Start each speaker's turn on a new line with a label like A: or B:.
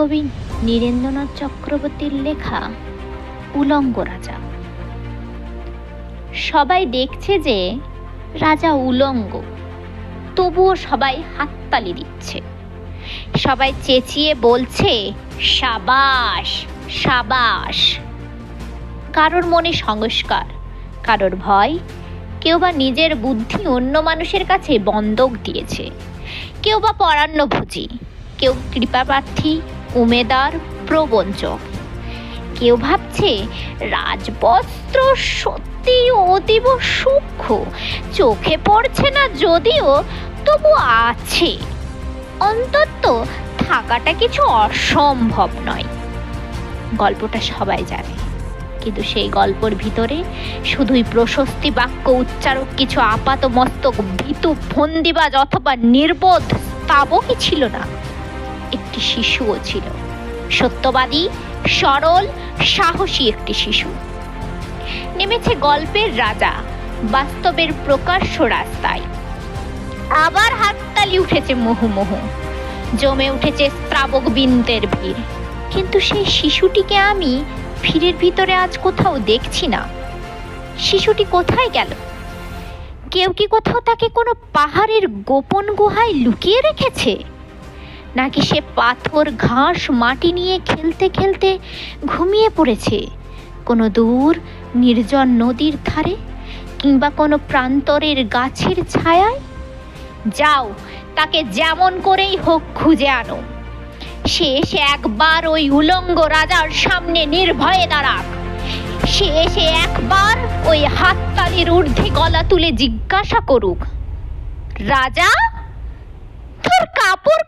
A: কবি নীরেন্দ্রনাথ চক্রবর্তীর লেখা উলঙ্গ রাজা। সবাই দেখছে যে রাজা উলঙ্গ, তবুও সবাই হাততালি দিচ্ছে। সবাই চেঁচিয়ে বলছে, সাবাস সাবাস। কারোর মনে সংস্কার, কারোর ভয়। কেউ বা নিজের বুদ্ধি অন্য মানুষের কাছে বন্ধক দিয়েছে। কেউ বা পরান্নভোজী কেউ কৃপাপ্রার্থী উমেদার প্রবঞ্চক কেউ ভাবছে রাজবস্ত্র সত্যি অতীব সূক্ষ্ম, চোখে পড়ছে না যদিও তবু আছে। অন্তত থাকাটা কিছু অসম্ভব নয়। গল্পটা সবাই জানে, কিন্তু সেই গল্পর ভিতরে শুধুই প্রশস্তি বাক্য উচ্চারক, কিছু আপাত মস্তক ভীতু ফন্দিবাজ অথবা নির্বোধ স্তাবকই ছিল না। একটি শিশুও ছিল। সত্যবাদী, সরল, সাহসী একটি শিশু। নেমেছে গল্পের রাজা, বাস্তবের প্রকাশ্য রাস্তায়। আবার হাততালি উঠেছে মুহুমুহু জমে উঠেছে স্ত্রাবক বিন্দের ভিড়। কিন্তু সেই শিশুটিকে আমি ভিড়ের ভিতরে আজ কোথাও দেখছি না। শিশুটি কোথায় গেল? কেউ কি কোথাও তাকে কোনো পাহাড়ের গোপন গুহায় লুকিয়ে রেখেছে? নাকি সে পাথর, ঘাস, মাটি নিয়ে খেলতে খেলতে ঘুমিয়ে পড়েছে? কোনো দূর, নির্জন নদীর ধারে কিংবা কোনো প্রান্তরের গাছের ছায়ায়? যাও, তাকে যেমন করেই হোক খুঁজে আনো। সে এসে একবার ওই উলঙ্গ রাজার সামনে নির্ভয়ে দাঁড়াক। সে এসে একবার ওই হাততালির ঊর্ধ্বে গলা তুলে জিজ্ঞাসা করুক, রাজা, তোর কাপড়